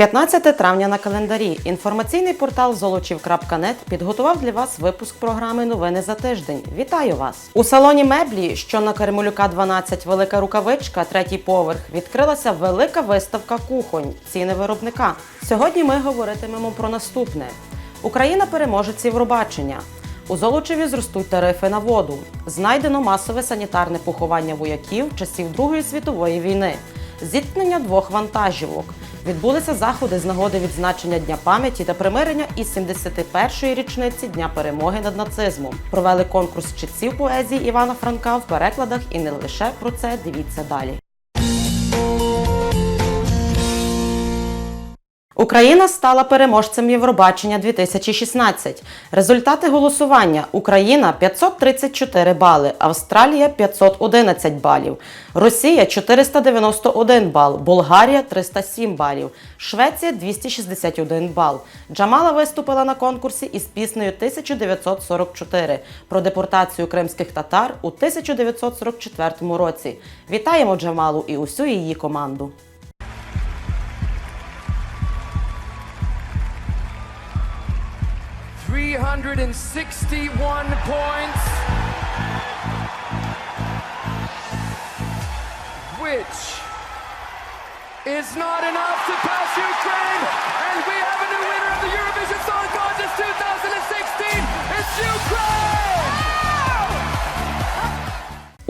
15 травня на календарі. Інформаційний портал золочів.нет підготував для вас випуск програми Новини за тиждень. Вітаю вас! У салоні меблі, що на Кармелюка 12, велика рукавичка, третій поверх, відкрилася велика виставка кухонь, ціни виробника. Сьогодні ми говоритимемо про наступне: Україна переможець Євробачення. У Золочеві зростуть тарифи на воду. Знайдено масове санітарне поховання вояків часів Другої світової війни. Зіткнення двох вантажівок. Відбулися заходи з нагоди відзначення Дня пам'яті та примирення із 71-ї річниці Дня перемоги над нацизмом. Провели конкурс читців поезії Івана Франка в перекладах і не лише про це дивіться далі. Україна стала переможцем Євробачення 2016. Результати голосування: Україна 534 бали, Австралія 511 балів, Росія 491 бал, Болгарія 307 балів, Швеція 261 бал. Джамала виступила на конкурсі із піснею 1944 про депортацію кримських татар у 1944 році. Вітаємо Джамалу і усю її команду. Three hundred and sixty-one points, which is not enough to pass Ukraine,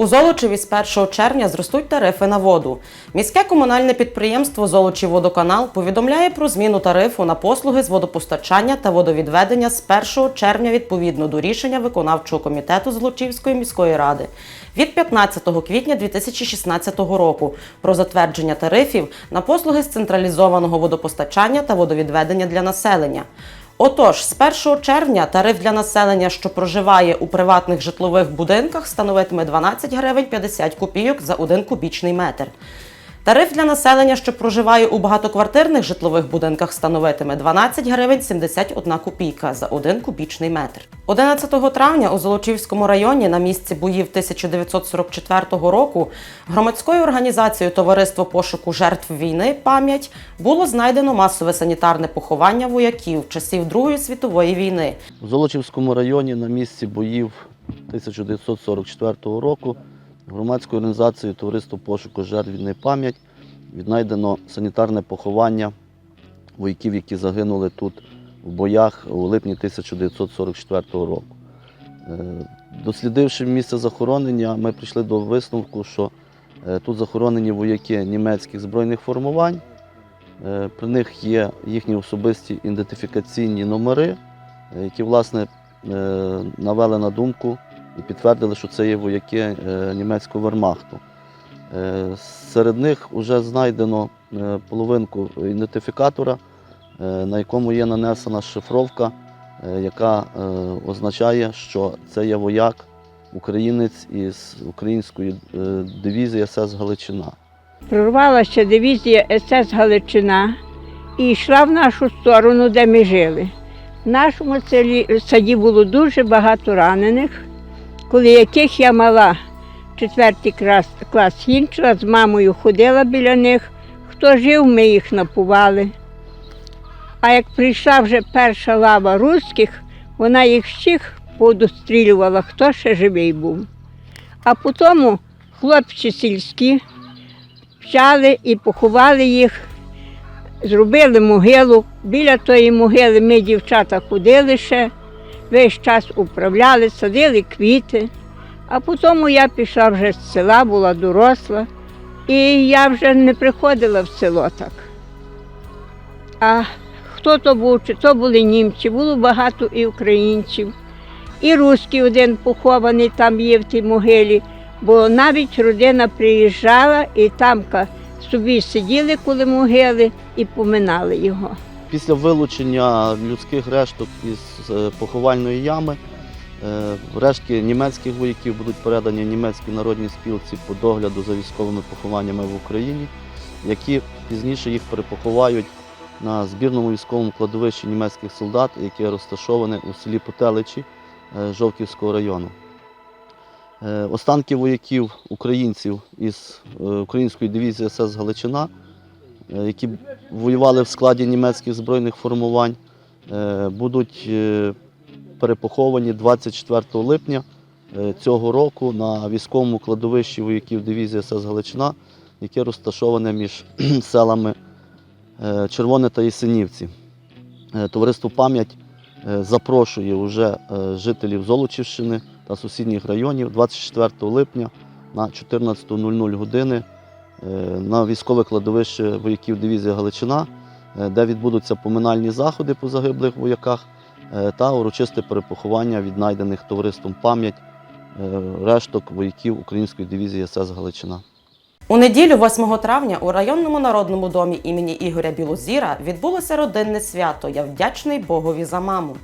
У Золочеві з 1 червня зростуть тарифи на воду. Міське комунальне підприємство «Золочівводоканал» повідомляє про зміну тарифу на послуги з водопостачання та водовідведення з 1 червня відповідно до рішення виконавчого комітету Золочівської міської ради від 15 квітня 2016 року про затвердження тарифів на послуги з централізованого водопостачання та водовідведення для населення. Отож, з 1 червня тариф для населення, що проживає у приватних житлових будинках, становитиме 12 гривень 50 копійок за 1 кубічний метр. Тариф для населення, що проживає у багатоквартирних житлових будинках, становитиме 12 гривень 71 копійка за 1 кубічний метр. 11 травня у Золочівському районі на місці боїв 1944 року громадською організацією Товариство пошуку жертв війни пам'ять було знайдено масове санітарне поховання вояків часів Другої світової війни. У Золочівському районі на місці боїв 1944 року громадською організацією Товариство пошуку жертв війни пам'ять віднайдено санітарне поховання вояків, які загинули тут в боях у липні 1944 року. Е, Дослідивши місце захоронення, ми прийшли до висновку, що е, тут захоронені вояки німецьких збройних формувань. Е, При них є їхні особисті ідентифікаційні номери, які власне навели на думку і підтвердили, що це є вояки е, німецького вермахту. Е, Серед них вже знайдено е, половинку ідентифікатора, на якому є нанесена шифровка, яка означає, що це є вояк, українець із української дивізії СС Галичина. Прорвалася дивізія СС Галичина і йшла в нашу сторону, де ми жили. В нашому селі, саді було дуже багато ранених, коли яких я мала четвертий клас, клас кінчила, з мамою ходила біля них. Хто жив, ми їх напували. А як прийшла вже перша лава руських, вона їх всіх подострілювала, хто ще живий був. А потім хлопці сільські взяли і поховали їх, зробили могилу. Біля тої могили ми, дівчата, ходили ще, весь час управляли, садили квіти. А потім я пішла вже з села, була доросла, і я вже не приходила в село так. А хто то був, чи то були німці, було багато і українців, і русський один похований там є в тій могилі, бо навіть родина приїжджала і там собі сиділи коло могили і поминали його. Після вилучення людських решток із е, поховальної ями е, рештки німецьких вояків будуть передані німецькій народній спілці по догляду за військовими похованнями в Україні, які пізніше їх перепоховають на збірному військовому кладовищі німецьких солдат, яке розташоване у селі Потеличі е, Жовківського району. Останки вояків українців із української дивізії СС Галичина які воювали в складі німецьких збройних формувань, е, будуть е, перепоховані 24 липня е, цього року на військовому кладовищі вояків дивізії СС Галичина, яке розташоване між селами е, Червоне та Єсенівці. Е, Товариство пам'ять е, запрошує уже е, жителів Золочівщини та сусідніх районів 24 липня на 14.00 години е, на військове кладовище вояків дивізії Галичина, е, де відбудуться поминальні заходи по загиблих вояках е, та урочисте перепоховання віднайдених товариством пам'ять е, решток вояків української дивізії СС Галичина. У неділю, 8 травня, у районному народному домі імені Ігоря Білозіра відбулося родинне свято. Я вдячний Богові за маму.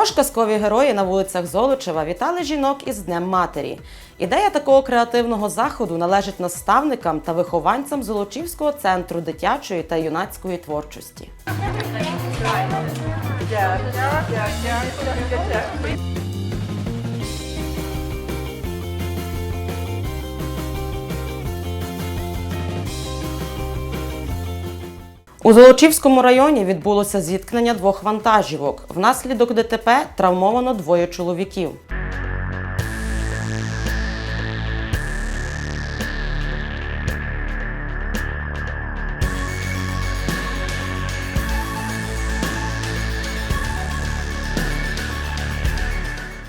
Також казкові герої на вулицях Золочева вітали жінок із Днем Матері. Ідея такого креативного заходу належить наставникам та вихованцям Золочівського центру дитячої та юнацької творчості. У Золочівському районі відбулося зіткнення двох вантажівок. Внаслідок ДТП травмовано двоє чоловіків.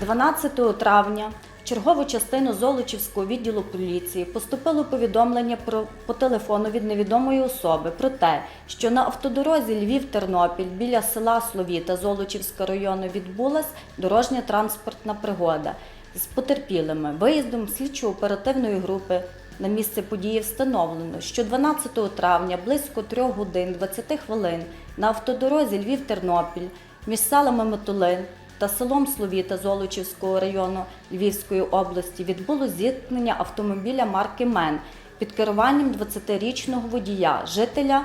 – 12 травня чергову частину Золочівського відділу поліції поступило повідомлення про, по телефону від невідомої особи про те, що на автодорозі Львів-Тернопіль біля села Словіта Золочівського району відбулась дорожня транспортна пригода з потерпілими. Виїздом слідчо-оперативної групи на місце події встановлено, що 12 травня близько 3 годин 20 хвилин на автодорозі Львів-Тернопіль між селами Метулин та селом Словіта Золочівського району Львівської області відбуло зіткнення автомобіля марки Мен під керуванням 20-річного водія, жителя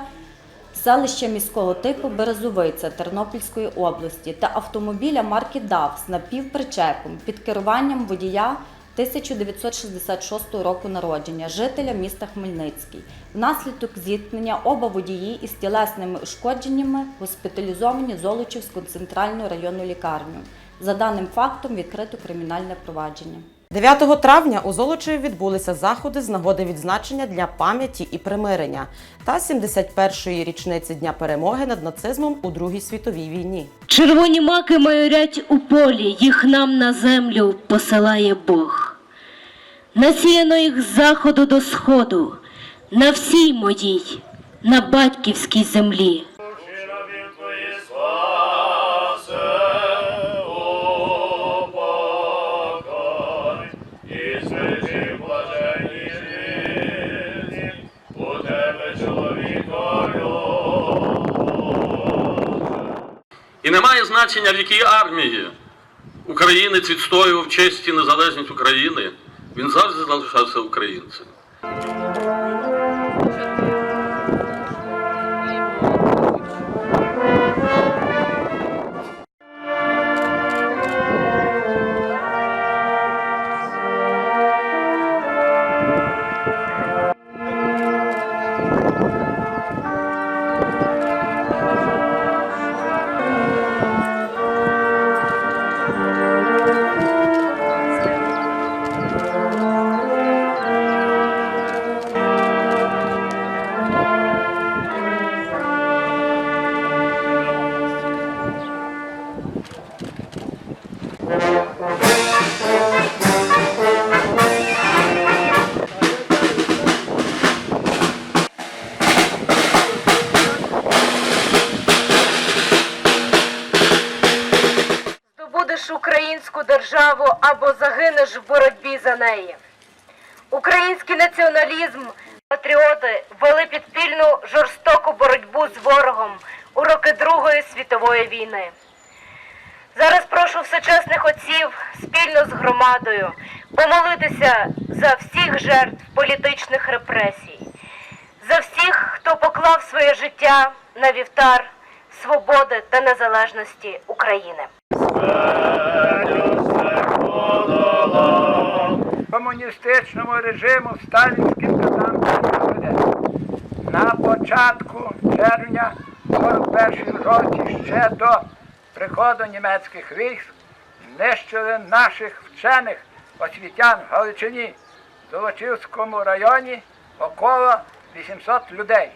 селища міського типу Березовиця Тернопільської області та автомобіля марки ДАВ з напівпричепом під керуванням водія 1966 року народження, жителя міста Хмельницький. Внаслідок зіткнення оба водії із тілесними ушкодженнями госпіталізовані в Золочівську центральну районну лікарню. За даним фактом відкрито кримінальне провадження. 9 травня у Золочеві відбулися заходи з нагоди відзначення Дня пам'яті і примирення та 71-ї річниці Дня перемоги над нацизмом у Другій світовій війні. Червоні маки майорять у полі, їх нам на землю посилає Бог. Насіяно їх з заходу до сходу, на всій моїй, на батьківській землі. І немає значення, в якій армії українець відстоював честь і незалежність України. Він завжди залишався українцем. Здобудеш українську державу або загинеш в боротьбі за неї. Український націоналізм, патріоти вели підпільну жорстоку боротьбу з ворогом у роки Другої світової війни. Прошу всечесних отців спільно з громадою помолитися за всіх жертв політичних репресій, за всіх, хто поклав своє життя на вівтар свободи та незалежності України. комуністичному режиму сталінським казанкам На початку червня 41 році ще до приходу німецьких військ знищили наших вчених освітян в Галичині, в Золочівському районі около 800 людей.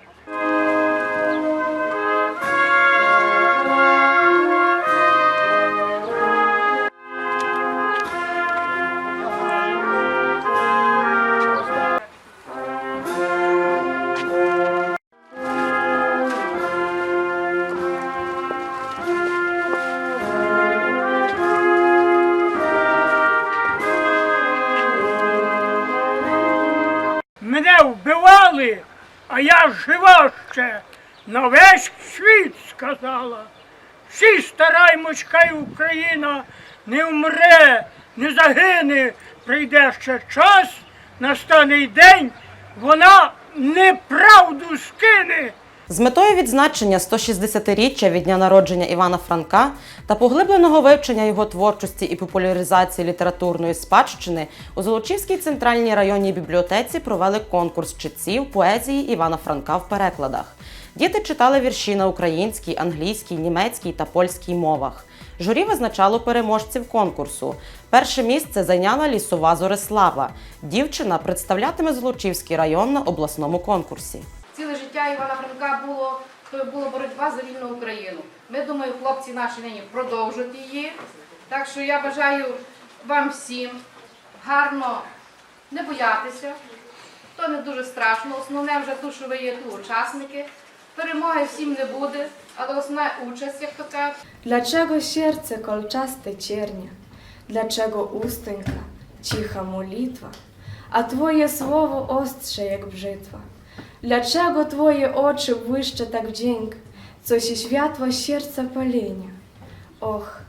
Вбивали, а я жива ще. На весь світ сказала. Всі стараймось, хай Україна не вмре, не загине. Прийде ще час, настане день, вона неправду скине. З метою відзначення 160-річчя від дня народження Івана Франка та поглибленого вивчення його творчості і популяризації літературної спадщини у Золочівській центральній районній бібліотеці провели конкурс читців поезії Івана Франка в перекладах. Діти читали вірші на українській, англійській, німецькій та польській мовах. Журі визначало переможців конкурсу. Перше місце зайняла лісова Зорислава. Дівчина представлятиме Золочівський район на обласному конкурсі. Ціле життя Івана Франка було, була боротьба за вільну Україну. Ми думаю, хлопці наші нині продовжать її. Так що я бажаю вам всім гарно не боятися. То не дуже страшно. Основне вже тут, що ви є тут учасники. Перемоги всім не буде, але основна участь, як то кажуть. Dlaczego serce kolczaste ciernie? Dlaczego ustęka cicha modlitwa? A Twoje słowo ostrze jak brzytwa? Dlaczego Twoje oczy błyszcze tak wdzięk, co się światła serca palenia? Och,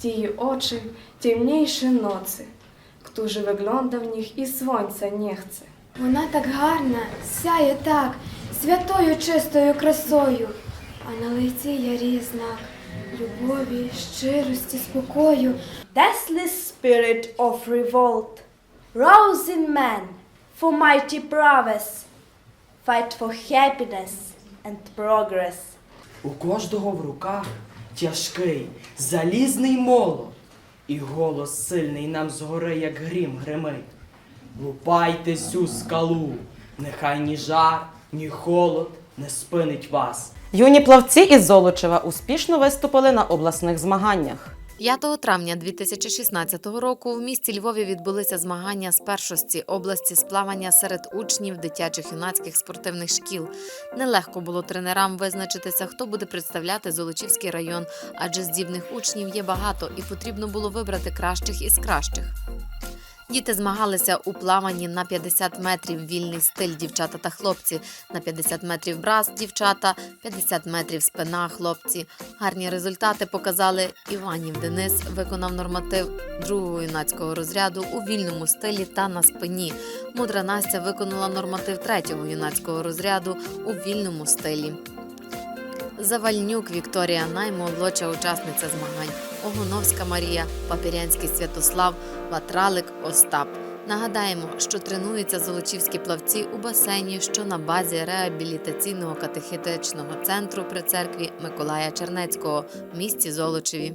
ті oczy ciemniejsze nocy, którzy wygląda w nich i słońca nie chce. Вона так гарна, сяє так, святою чистою красою, а на лиці ярі знак любові, щирості, спокою. Deathless spirit of revolt, rose in man for mighty prowess, fight for happiness and progress. У кожного в руках тяжкий, залізний молот, і голос сильний нам згори, як грім гримить. Лупайте цю скалу, нехай ні жар, ні холод не спинить вас. Юні плавці із Золочева успішно виступили на обласних змаганнях. 5 травня 2016 року в місті Львові відбулися змагання з першості області з плавання серед учнів дитячих юнацьких спортивних шкіл. Нелегко було тренерам визначитися, хто буде представляти Золочівський район, адже здібних учнів є багато і потрібно було вибрати кращих із кращих. Діти змагалися у плаванні на 50 метрів вільний стиль дівчата та хлопці, на 50 метрів брас дівчата, 50 метрів спина хлопці. Гарні результати показали Іванів Денис виконав норматив другого юнацького розряду у вільному стилі та на спині. Мудра Настя виконала норматив третього юнацького розряду у вільному стилі. Завальнюк Вікторія, наймолодша учасниця змагань, Огоновська Марія, Папірянський Святослав, Ватралик Остап. Нагадаємо, що тренуються золочівські плавці у басейні, що на базі реабілітаційного катехетичного центру при церкві Миколая Чернецького в місті Золочеві.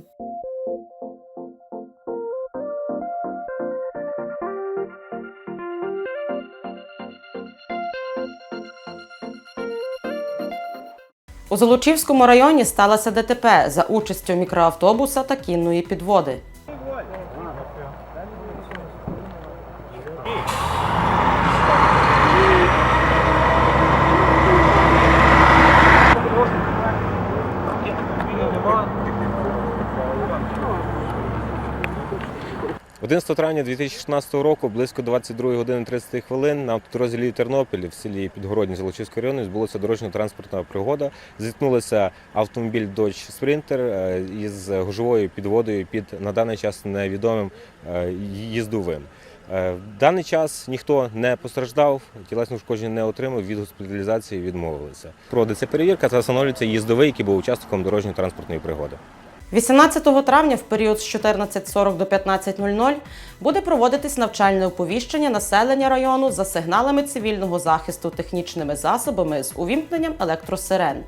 У Золочівському районі сталося ДТП за участю мікроавтобуса та кінної підводи. 11 травня 2016 року, близько 22 години 30 хвилин, на автодорозі Тернопіль в селі Підгородні Золочівського району відбулася дорожньо-транспортна пригода. Зіткнулися автомобіль Dodge Sprinter е, із гужовою підводою під на даний час невідомим е, їздовим. Е, В даний час ніхто не постраждав, тілесних ушкоджень не отримав, від госпіталізації відмовилися. Проводиться перевірка та встановлюється їздовий, який був учасником дорожньо-транспортної пригоди. 18 травня в період з 14.40 до 15.00 буде проводитись навчальне оповіщення населення району за сигналами цивільного захисту технічними засобами з увімкненням електросирен.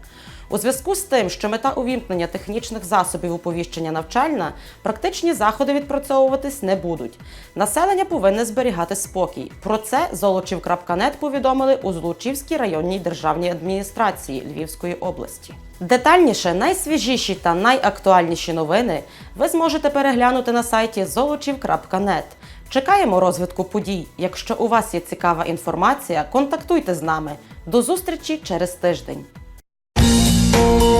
У зв'язку з тим, що мета увімкнення технічних засобів оповіщення навчальна, практичні заходи відпрацьовуватись не будуть. Населення повинне зберігати спокій. Про це золочів.нет повідомили у Золочівській районній державній адміністрації Львівської області. Детальніше, найсвіжіші та найактуальніші новини ви зможете переглянути на сайті золочів.нет. Чекаємо розвитку подій. Якщо у вас є цікава інформація, контактуйте з нами. До зустрічі через тиждень. Thank you.